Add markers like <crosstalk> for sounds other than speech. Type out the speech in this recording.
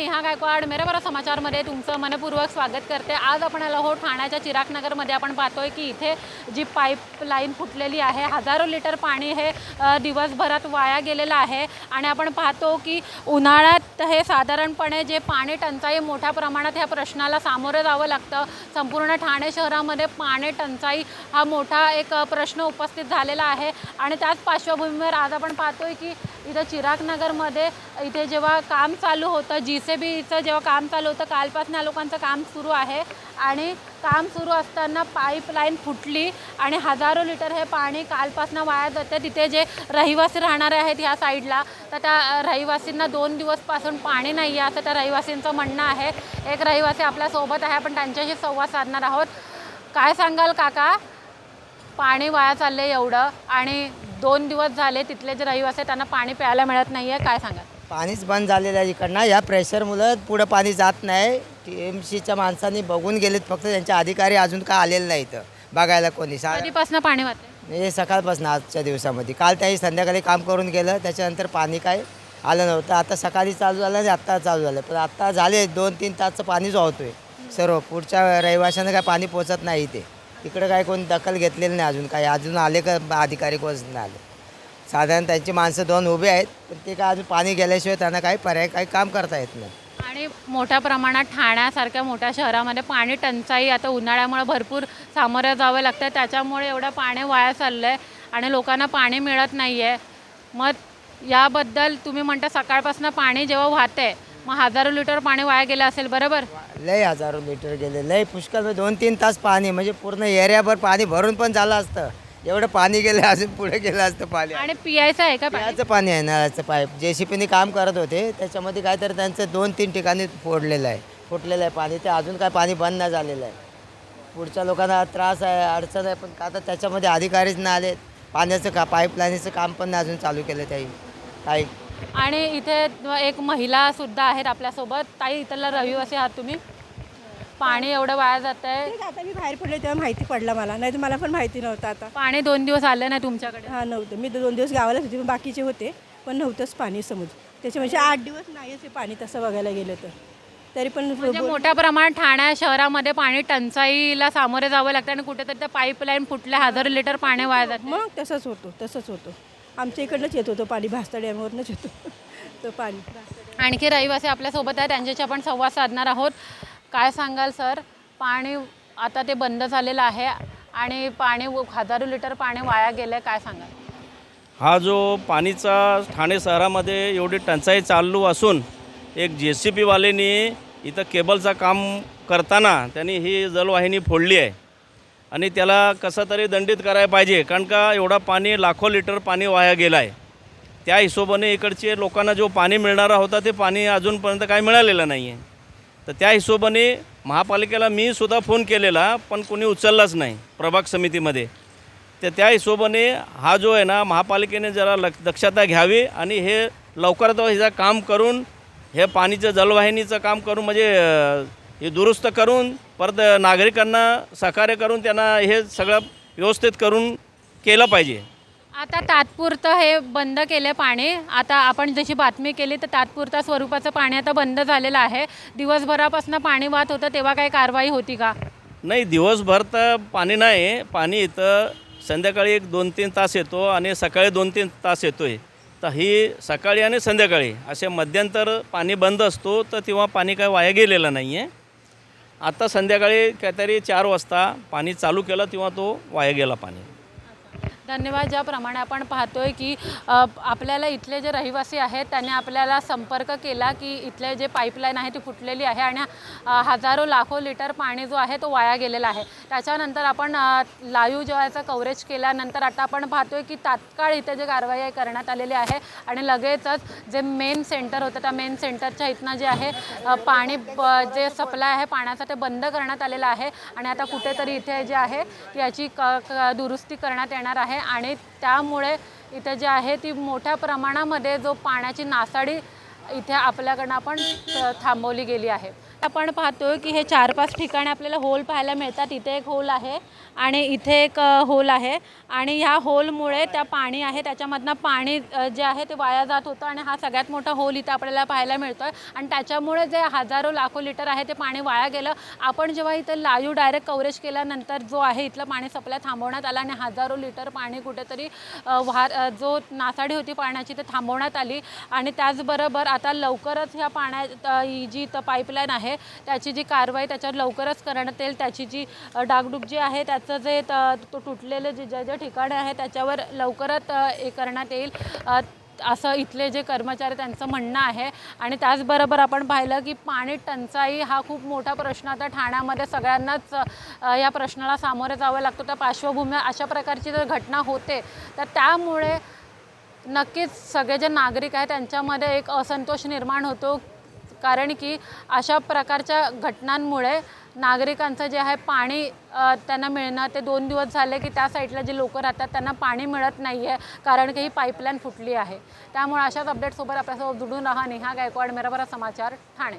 नेहा गायकवाड मेरेबरा समाचारमध्ये तुमचं मनपूर्वक स्वागत करते. आज आपण आलो हो ठाण्याच्या चिरागनगरमध्ये. आपण पाहतोय की इथे जी पाईपलाईन फुटलेली आहे हजारो लिटर पाणी हे दिवसभरात वाया गेलेलं आहे. आणि आपण पाहतो की उन्हाळ्यात हे साधारणपणे जे पाणी टंचाई मोठ्या प्रमाणात ह्या प्रश्नाला सामोरं जावं लागतं. संपूर्ण ठाणे शहरामध्ये पाणी टंचाई हा मोठा एक प्रश्न उपस्थित झालेला आहे. आणि त्याच पार्श्वभूमीवर आज आपण पाहतोय की इथं चिरागनगरमध्ये इथे जेव्हा काम चालू होतं जी सी बीचं जेव्हा काम चालू होतं कालपासून या लोकांचं काम सुरू आहे. आणि काम सुरू असताना पाईपलाईन फुटली आणि हजारो लिटर हे पाणी कालपासून वाया जाते. तिथे जे रहिवासी राहणारे आहेत ह्या साईडला तर त्या रहिवासींना दोन दिवसपासून पाणी नाही आहे असं त्या रहिवासींचं म्हणणं आहे. एक रहिवासी आपल्यासोबत आहे आपण त्यांच्याशी संवाद साधणार आहोत. काय सांगाल काका? पाणी वाया चाललंय एवढं आणि दोन दिवस झाले तिथले जे रहिवासी आहेत त्यांना पाणी प्यायला मिळत नाही आहे काय सांगा पाणीच बंद झालेलं आहे इकडनं. या प्रेशरमुळं पुढं पाणी जात नाही. टी एम सीच्या माणसांनी बघून गेलेत फक्त. त्यांचे अधिकारी अजून काय आलेले नाही इथं बघायला कोणी. सा कधीपासून पाणी वाहते? हे सकाळपासून आजच्या दिवसामध्ये. काल त्याही संध्याकाळी काम करून गेलं. त्याच्यानंतर पाणी काय आलं नव्हतं. आता सकाळी चालू झालं आणि आत्ता चालू झालं. पण आत्ता झाले दोन तीन तासचं पाणी वाहतोय सर्व पुढच्या रहिवाशांना काय पाणी पोचत नाही इथे. इकडं काय कोण दखल घेतलेली नाही अजून काय अजून आले का अधिकारी कोणच नाही आले. साधारण त्यांची माणसं दोन उभे आहेत पण ते काय अजून पाणी गेल्याशिवाय त्यांना काही पर्याय काही काम करता येत नाही. आणि मोठ्या प्रमाणात ठाण्यासारख्या मोठ्या शहरामध्ये पाणी टंचाई आता उन्हाळ्यामुळे भरपूर सामोरं जावं लागतं. त्याच्यामुळे एवढं पाणी वाया चाललं आहे आणि लोकांना पाणी मिळत नाही आहे मग याबद्दल तुम्ही म्हणता सकाळपासून पाणी जेव्हा वाहते मग हजारो लिटर पाणी वाया गेलं असेल बरोबर? लय हजारो लिटर गेले लय पुष्कळ म्हणजे दोन तीन तास पाणी म्हणजे पूर्ण एरियाभर पाणी भरून पण झालं असतं. एवढं पाणी गेलं अजून पुढे गेलं असतं पाणी. आणि पियायचं आहे का पाणी? पाणी आहे नळाचं पाईप. जे सी पीने काम करत होते त्याच्यामध्ये काहीतरी त्यांचं दोन तीन ठिकाणी फोडलेलं आहे फुटलेलं आहे पाणी. ते अजून काय पाणी बंद नाही झालेलं आहे. पुढच्या लोकांना त्रास आहे अडचण आहे पण आता त्याच्यामध्ये अधिकारीच नाही आले पाण्याचं का पाईपलाईनीचं काम पण नाही अजून चालू केलं त्याही. काही आणि इथे एक महिला सुद्धा आहेत आपल्यासोबत. ताई इथला रहिवासी आहात तुम्ही. पाणी एवढं वाया जात आहे आता मी बाहेर पडले तेव्हा माहिती पडला मला. नाही तर मला पण माहिती नव्हतं आता. पाणी दोन दिवस आलं नाही तुमच्याकडे. हा नव्हतं. मी दोन दिवस गावालाच होते पण बाकीचे होते. पण नव्हतंच पाणी समज. त्याच्या म्हणजे आठ दिवस नाहीच हे पाणी तसं बघायला गेलं तर. तरी पण म्हणजे मोठ्या प्रमाणात ठाण्या शहरामध्ये पाणी टंचाईला सामोरे जावं लागतं आणि कुठेतरी त्या पाईपलाईन फुटल्या हजारो लिटर पाणी वाया जातं मग तसंच होतो तसंच होतो. आमच्या इकडनंच येत होतं पाणी भास्ता डॅमवरनंच येतो <laughs> तो पाणी. आणखी रहिवासी आपल्यासोबत आहे त्यांच्याशी आपण संवाद साधणार आहोत. काय सांगाल सर? पाणी आता ते बंद झालेलं आहे आणि पाणी हजारो लिटर पाणी वाया गेलं काय सांगाल? हा जो पाणीचा ठाणे शहरामध्ये एवढी टंचाई चालू असून एक जे सी पीवाल्यांनी इथं केबलचं काम करताना त्यांनी ही जलवाहिनी फोडली आहे. आणि त्याला कसं तरी दंडित करायला पाहिजे कारण का एवढा पाणी लाखो लिटर पाणी वाया गेलं आहे त्या हिशोबाने इकडचे लोकांना जो पाणी मिळणारा होता ते पाणी अजूनपर्यंत काय मिळालेलं नाही आहे तर त्या हिशोबाने महापालिकेला मी सुद्धा फोन केलेला पण कोणी उचललाच नाही प्रभाग समितीमध्ये. तर त्या हिशोबाने हा जो आहे ना महापालिकेने जरा लक्ष दक्षता घ्यावी आणि हे लवकरात ह्याचं काम करून हे पाणीचं जलवाहिनीचं काम करून म्हणजे हे दुरुस्त करून परत नागरिकांना सहकार्य करून त्यांना हे सगळं व्यवस्थित करून केलं पाहिजे. आता तात्पुरतं हे बंद केलं पाणी. आता आपण जशी बातमी केली तर तात्पुरता स्वरूपाचं पाणी आता बंद झालेलं आहे. दिवसभरापासून पाणी वाहत होतं तेव्हा काही कारवाई होती का? नाही दिवसभर तर पाणी नाही. पाणी इथं संध्याकाळी एक दोन तीन तास येतो आणि सकाळी दोन तीन तास येतो आहे तर ही सकाळी आणि संध्याकाळी असे मध्यंतर पाणी बंद असतो तर तेव्हा पाणी काय वाया गेलेलं नाही आहे आता संध्याकाळी काहीतरी चार वाजता पाणी चालू केलं तेव्हा तो वाया गेला पाणी. धन्यवाद. ज्याप्रमाणे आपण पाहतोय की आपल्याला इथले जे रहिवासी आहेत त्यांनी आपल्याला संपर्क केला की इथले जे पाईपलाईन आहे ती फुटलेली आहे आणि हजारो लाखो लिटर पाणी जो आहे तो वाया गेलेला आहे. त्याच्यानंतर आपण लाईव्ह जेव्हा याचा कव्हरेज केल्यानंतर आता आपण पाहतोय की तात्काळ इथे जे कारवाई करण्यात आलेली आहे आणि लगेचच जे मेन सेंटर होतं त्या मेन सेंटरच्या इथनं जे आहे पाणी जे सप्लाय आहे पाण्याचं ते बंद करण्यात आलेलं आहे आणि आता कुठेतरी इथे जे आहे याची क क- दुरुस्ती करण्यात येणार आहे. आणि त्यामुळे इथं जे आहे ती मोठ्या प्रमाणामध्ये जो पाण्याची नासाडी इथे आपल्याकडनं आपण थांबवली गेली आहे. आपण पाहतोय की हे चार पाच ठिकाणी आपल्याला होल पाहायला मिळतात. इथे एक होल आहे आणि इथे एक होल आहे. आणि ह्या होलमुळे त्या पाणी आहे त्याच्यामधनं पाणी जे आहे ते वाया जात होतं आणि हा सगळ्यात मोठा होल इथे आपल्याला पाहायला मिळतो आहे आणि त्याच्यामुळे जे हजारो लाखो लिटर आहे ते पाणी वाया गेलं. आपण जेव्हा इथे लाईव डायरेक्ट कव्हरेज केल्यानंतर जो आहे इथलं पाणी सप्लाय थांबवण्यात आला आणि हजारो लिटर पाणी कुठेतरी वाह जो नासाडी होती पाण्याची ते थांबवण्यात आली. आणि त्याचबरोबर आता लवकरच ह्या पाण्यात जी पाईपलाईन आहे त्याची जी कारवाई त्याच्यावर लवकरच करण्यात येईल. त्याची जी अ, जी आहे त्याचं जे त- तो तुटलेलं जे ज्या ज्या ठिकाणं आहे त्याच्यावर लवकरच हे करण्यात येईल. असं इथले जे कर्मचारी त्यांचं म्हणणं आहे. आणि त्याचबरोबर आपण पाहिलं की पाणी टंचाई हा खूप मोठा प्रश्न आता ठाण्यामध्ये सगळ्यांनाच या प्रश्नाला सामोरे जावं लागतं. त्या पार्श्वभूमी अशा प्रकारची जर घटना होते तर त्यामुळे नक्कीच सगळे जे नागरिक आहेत त्यांच्यामध्ये एक असंतोष निर्माण होतो कारण की अशा प्रकारच्या घटनांमुळे नागरिकांचं जे आहे पाणी त्यांना मिळणं ते दोन दिवस झाले की त्या साईडला जे लोक राहतात त्यांना पाणी मिळत नाही आहे कारण की ही पाईपलाईन फुटली आहे. त्यामुळे अशाच अपडेटसोबत आपल्यासोबत जुडून राहा. नेहा गायकवाड मेराबरा समाचार ठाणे.